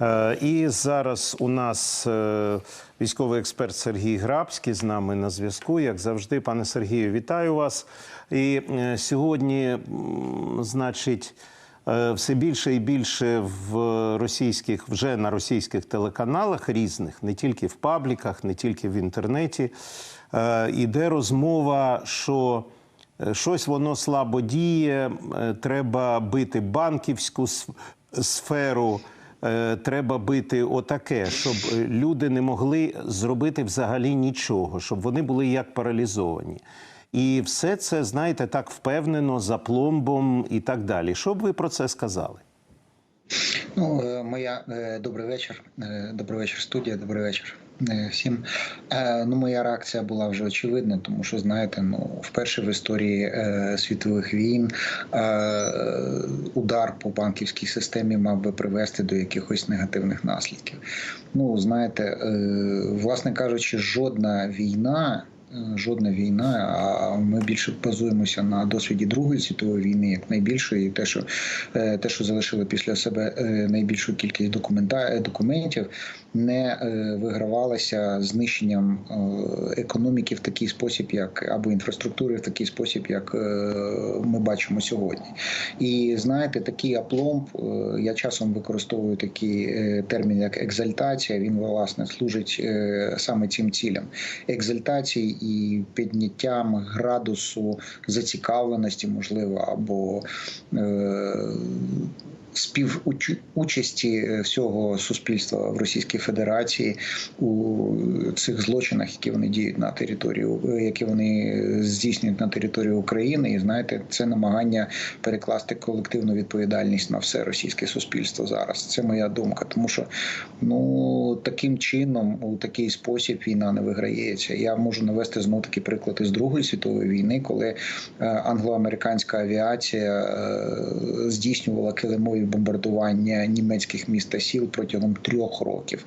Е, І зараз у нас е, військовий експерт Сергій Грабський з нами на зв'язку. Як завжди, пане Сергію, вітаю вас. І е, сьогодні, значить, все більше і більше в російських, вже на російських телеканалах різних, не тільки в пабліках, не тільки в інтернеті, іде розмова, що. Щось воно слабо діє, треба бити банківську сферу, треба бити отаке, щоб е, люди не могли зробити взагалі нічого, щоб вони були як паралізовані. І все це, знаєте, так впевнено, за пломбом і так далі. Що б ви про це сказали? Ну, е, моя е, добрий вечір. Е, Добрий вечір, студія. Добрий вечір всім. Ну, моя реакція була вже очевидна, тому що знаєте, ну вперше в історії світових війн удар по банківській системі мав би привести до якихось негативних наслідків. Ну, знаєте, власне кажучи, жодна війна. Жодна війна, а ми більше базуємося на досвіді Другої світової війни, як найбільшої, те, що е, те, що залишили після себе е, найбільшу кількість документа е, документів, не вигравалася знищенням економіки в такий спосіб, як або інфраструктури в такий спосіб, як ми бачимо сьогодні. І знаєте, такий апломб, я часом використовую такий термін, як екзальтація. Він власне служить саме цим цілям екзальтації і підняттям градусу зацікавленості, можливо, або е, співучасті всього суспільства в Російській Федерації у цих злочинах, які вони діють на території, які вони здійснюють на території України, і знаєте, це намагання перекласти колективну відповідальність на все російське суспільство зараз. Це моя думка, тому що ну таким чином, у такий спосіб війна не виграється. Я можу навести знову таки приклад із Другої світової війни, коли е, англо-американська авіація е, здійснювала килимові бомбардування німецьких міст та сіл протягом трьох років,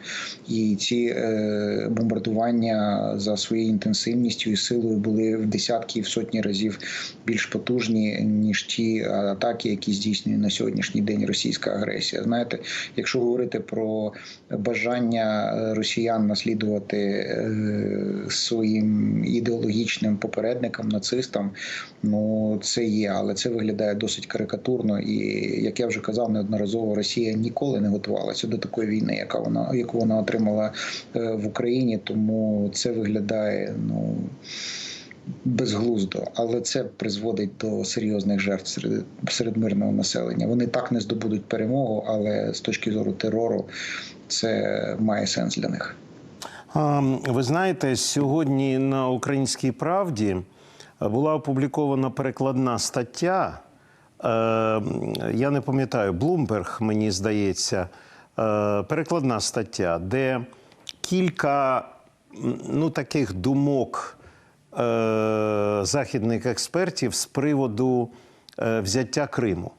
і ці е, бомбардування за своєю інтенсивністю і силою були в десятки і в сотні разів більш потужні ніж ті атаки, які здійснює на сьогоднішній день російська агресія. Знаєте, якщо говорити про бажання е, росіян наслідувати е, своїм ідеологічним попередникам, нацистам, ну це є, але це виглядає досить карикатурно. І як я вже казав, неодноразово Росія ніколи не готувалася до такої війни, яка вона яку вона отримала е, в Україні. Тому це виглядає ну. Безглуздо, але це призводить до серйозних жертв серед, серед мирного населення. Вони так не здобудуть перемогу, але з точки зору терору це має сенс для них. Ви знаєте, сьогодні на Українській правді була опублікована перекладна стаття. Е, Я не пам'ятаю, Блумберг, мені здається, е, перекладна стаття, де кілька ну, таких думок е, західних експертів з приводу взяття Криму.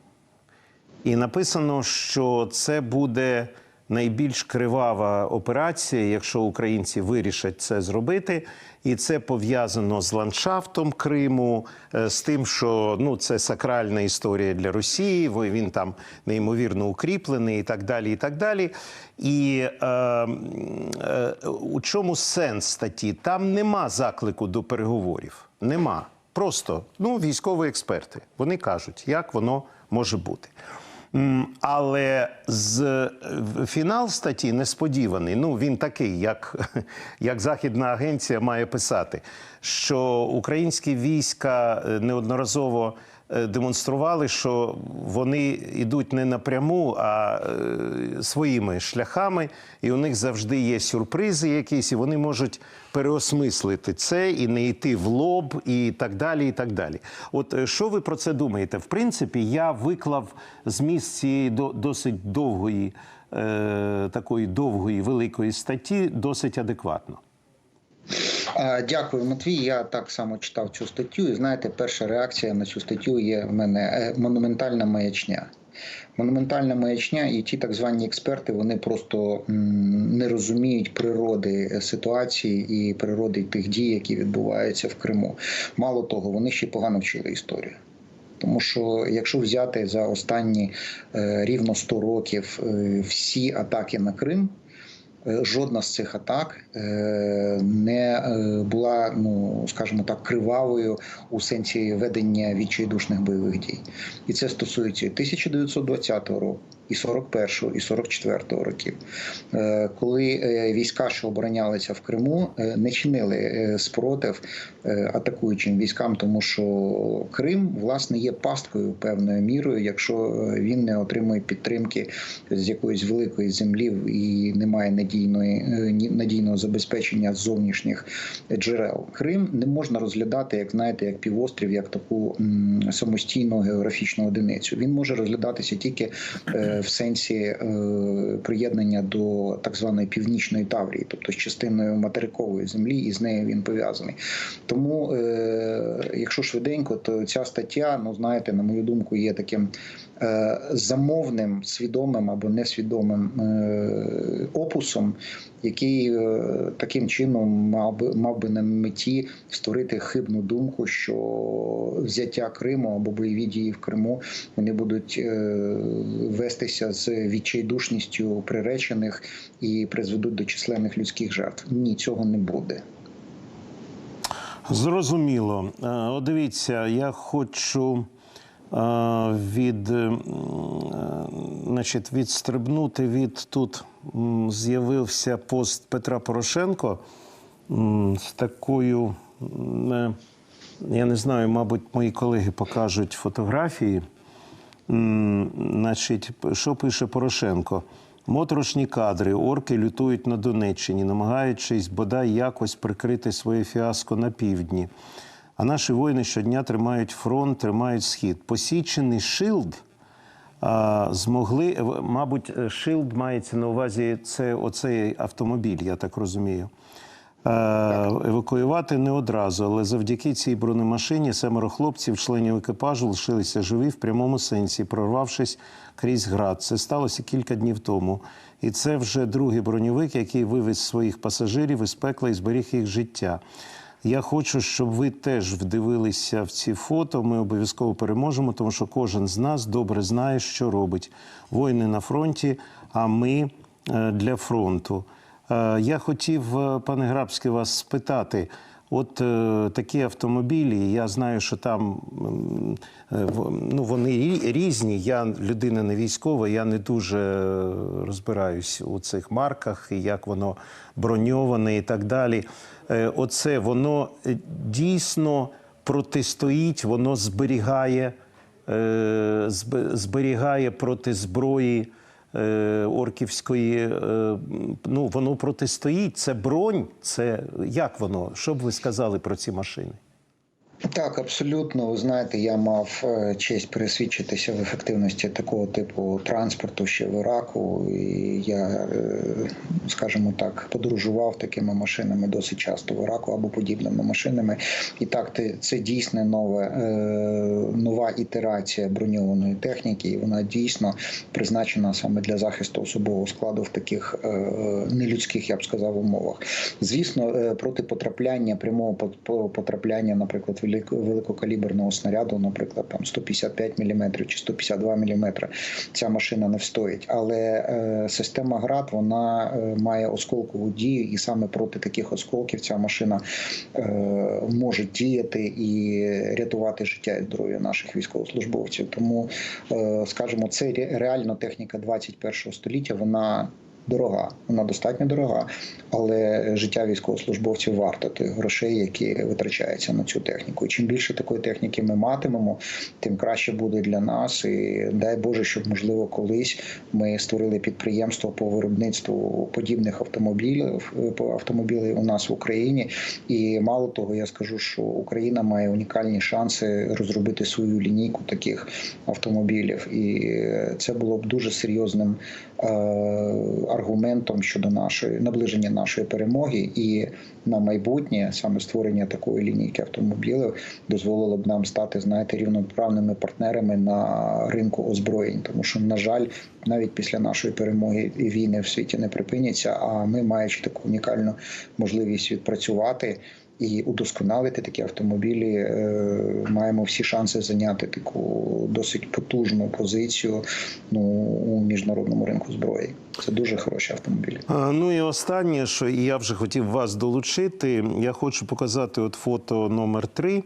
І написано, що це буде найбільш кривава операція, якщо українці вирішать це зробити. І це пов'язано з ландшафтом Криму, е, з тим, що ну це сакральна історія для Росії. бо Він там неймовірно укріплений, і так далі. І так далі. І е, е, у чому сенс статті? Там нема заклику до переговорів. Нема. Просто ну, військові експерти. Вони кажуть, як воно може бути. Але з е, фінал статті несподіваний. Ну він такий, як, як західна агенція має писати, що українські війська е, неодноразово демонстрували, що вони йдуть не напряму, а е, своїми шляхами, і у них завжди є сюрпризи якісь, і вони можуть переосмислити це і не йти в лоб, і так далі. І так далі. От е, що ви про це думаєте? В принципі, я виклав зміст цієї до- досить довгої, е, такої довгої великої статті досить адекватно. Дякую, Матвій. Я так само читав цю статтю. І знаєте, перша реакція на цю статтю є в мене е, монументальна маячня. Монументальна маячня, і ті так звані експерти вони просто не розуміють природи ситуації і природи тих дій, які відбуваються в Криму. Мало того, вони ще погано вчили історію. Тому що якщо взяти за останні е, рівно 100 років е, всі атаки на Крим. Е, Жодна з цих атак е, не е, була, ну скажімо так, кривавою у сенсі ведення відчайдушних бойових дій, і це стосується і 1920 року, і 41-го, і 44-го років, коли війська, що оборонялися в Криму, не чинили спротив атакуючим військам, тому що Крим власне є пасткою певною мірою, якщо він не отримує підтримки з якоїсь великої землі і немає надійної е, надійного забезпечення зовнішніх джерел. Крим не можна розглядати, як знаєте, як півострів, як таку самостійну географічну одиницю. Він може розглядатися тільки е, в сенсі е, приєднання до так званої північної Таврії, тобто з частиною материкової землі, і з нею він пов'язаний. Тому, якщо швиденько, то ця стаття, ну знаєте, на мою думку, є таким замовним, свідомим або несвідомим е, опусом, який е, таким чином мав би мав би на меті створити хибну думку, що взяття Криму або бойові дії в Криму вони будуть е, вестися з відчайдушністю приречених і призведуть до численних людських жертв. Ні, цього не буде. Зрозуміло. Е, От дивіться, я хочу е, від, е, значить, відстрибнути від тут з'явився пост Петра Порошенко з такою, е, я не знаю, мабуть, мої колеги покажуть фотографії. Значить, що пише Порошенко? Моторошні кадри. Орки лютують на Донеччині, намагаючись бодай якось прикрити своє фіаско на півдні. А наші воїни щодня тримають фронт, тримають схід. Посічений шилд а, змогли, мабуть, е, шилд мається на увазі це оцей автомобіль, я так розумію. Е, евакуювати не одразу, але завдяки цій бронемашині семеро хлопців, членів екіпажу, лишилися живі в прямому сенсі, прорвавшись крізь град. Це сталося кілька днів тому. І це вже другий броньовик, який вивез своїх пасажирів із пекла і зберіг їх життя. Я хочу, щоб ви теж вдивилися в ці фото. Ми обов'язково переможемо, тому що кожен з нас добре знає, що робить. Воїни на фронті, а ми е, для фронту. Е, Я хотів, е, пане Грабський, вас спитати. От е, такі автомобілі, я знаю, що там е, ну, вони різні. Я людина не військова, я не дуже розбираюсь у цих марках і як воно броньоване і так далі. Е, Оце воно е, дійсно протистоїть, воно зберігає, е, зберігає проти зброї орківської. е, Ну, воно протистоїть. Це бронь. Це як воно? Що б ви сказали про ці машини? Так, абсолютно. Ви знаєте, я мав е, честь пересвідчитися в ефективності такого типу транспорту ще в Іраку. І я, е, скажімо так, подорожував такими машинами досить часто в Іраку або подібними машинами. І так, це дійсно нове, е, нова ітерація броньованої техніки, і вона дійсно призначена саме для захисту особового складу в таких нелюдських, я б сказав, умовах. Звісно, проти потрапляння прямого по- потрапляння, наприклад, велико- великокаліберного снаряду, наприклад, там 155 мм чи 152 мм, ця машина не встоїть. Але е, система ГРАД вона е, має осколкову дію, і саме проти таких осколків ця машина е, може діяти і рятувати життя і здоров'я наших військовослужбовців. Тому, скажімо, це реально техніка 21 століття. Вона дорога, вона достатньо дорога, але життя військовослужбовців варто тих грошей, які витрачаються на цю техніку. І чим більше такої техніки ми матимемо, тим краще буде для нас. І дай Боже, щоб можливо колись ми створили підприємство по виробництву подібних автомобілів автомобілів у нас в Україні. І мало того, я скажу, що Україна має унікальні шанси розробити свою лінійку таких автомобілів, і це було б дуже серйозним аргументом щодо нашої наближення нашої перемоги, і на майбутнє саме створення такої лінійки автомобілів дозволило б нам стати, знаєте, рівноправними партнерами на ринку озброєнь, тому що на жаль, навіть після нашої перемоги війни в світі не припиняться. А ми, маючи таку унікальну можливість відпрацювати і удосконалити такі автомобілі, е, маємо всі шанси зайняти таку досить потужну позицію ну, у міжнародному ринку зброї. Це дуже хороші автомобілі. Ну і останнє, що я вже хотів вас долучити. Я хочу показати от фото номер три.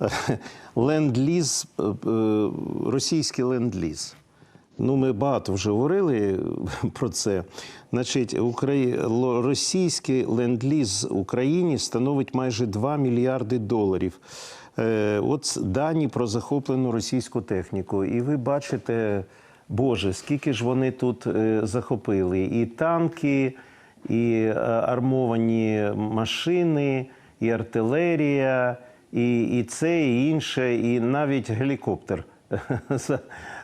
Ленд-ліз, е, е, російський ленд-ліз. Ну, ми багато вже говорили про це. Значить, Украї... російський ленд-ліз Україні становить майже 2 мільярди доларів. Е, От дані про захоплену російську техніку. І ви бачите, Боже, скільки ж вони тут е, захопили. І танки, і е, армовані машини, і артилерія, і, і це, і інше, і навіть гелікоптер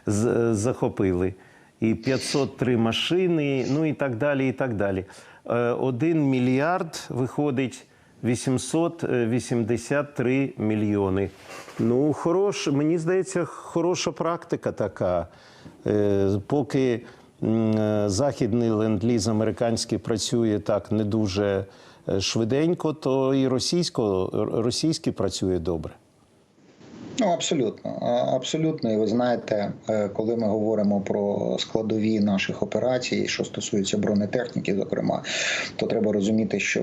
захопили. І 503 машини, ну і так далі. і так далі. Е, Один мільярд виходить 883 мільйони. Ну, хорош, мені здається, хороша практика така. Е, Поки е, західний ленд-ліз американський працює так не дуже е, швиденько, то і російсько, російський працює добре. Ну, абсолютно, абсолютно. І ви знаєте, е, коли ми говоримо про складові наших операцій, що стосується бронетехніки, зокрема, то треба розуміти, що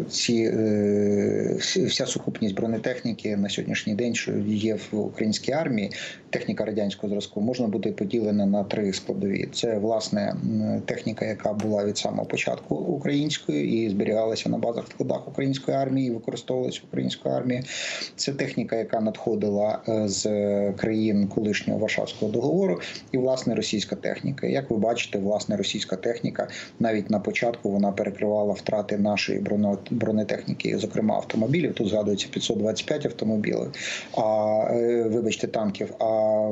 е, ці е, вся сукупність бронетехніки на сьогоднішній день, що є в українській армії, техніка радянського зразку, можна буде поділена на три складові. Це власне техніка, яка була від самого початку українською і зберігалася на базах складах української армії, використовувалася українською армією. Це техніка, яка надходила е, з країн колишнього Варшавського договору, і власне російська техніка. Як ви бачите, власне російська техніка навіть на початку вона перекривала втрати нашої бронетехніки, зокрема автомобілів. Тут згадується 525 автомобілів. А е, вибачте, танків. А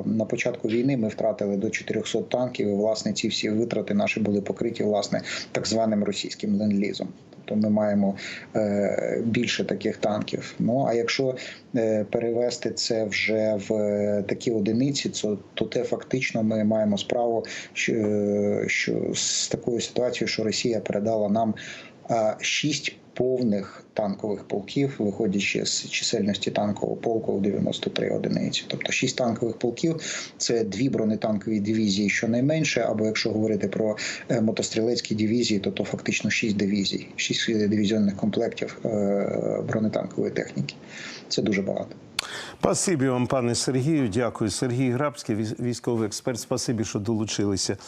на початку війни ми втратили до 400 танків. І власне ці всі витрати наші були покриті власне так званим російським ленд-лізом. Тобто ми маємо е, більше таких танків. Ну а якщо е, перевести це вже в е, такі одиниці, то, то те фактично ми маємо справу, що, що з такою ситуацією, що Росія передала нам шість повних танкових полків, виходячи з чисельності танкового полку в 93 одиниці. Тобто шість танкових полків це дві бронетанкові дивізії, щонайменше, або якщо говорити про е, мотострілецькі дивізії, то то фактично шість дивізій, шість е, дивізіонних комплектів е, бронетанкової техніки. Це дуже багато. Спасибі вам, пане Сергію. Дякую. Сергій Грабський, військовий експерт. Спасибі, що долучилися.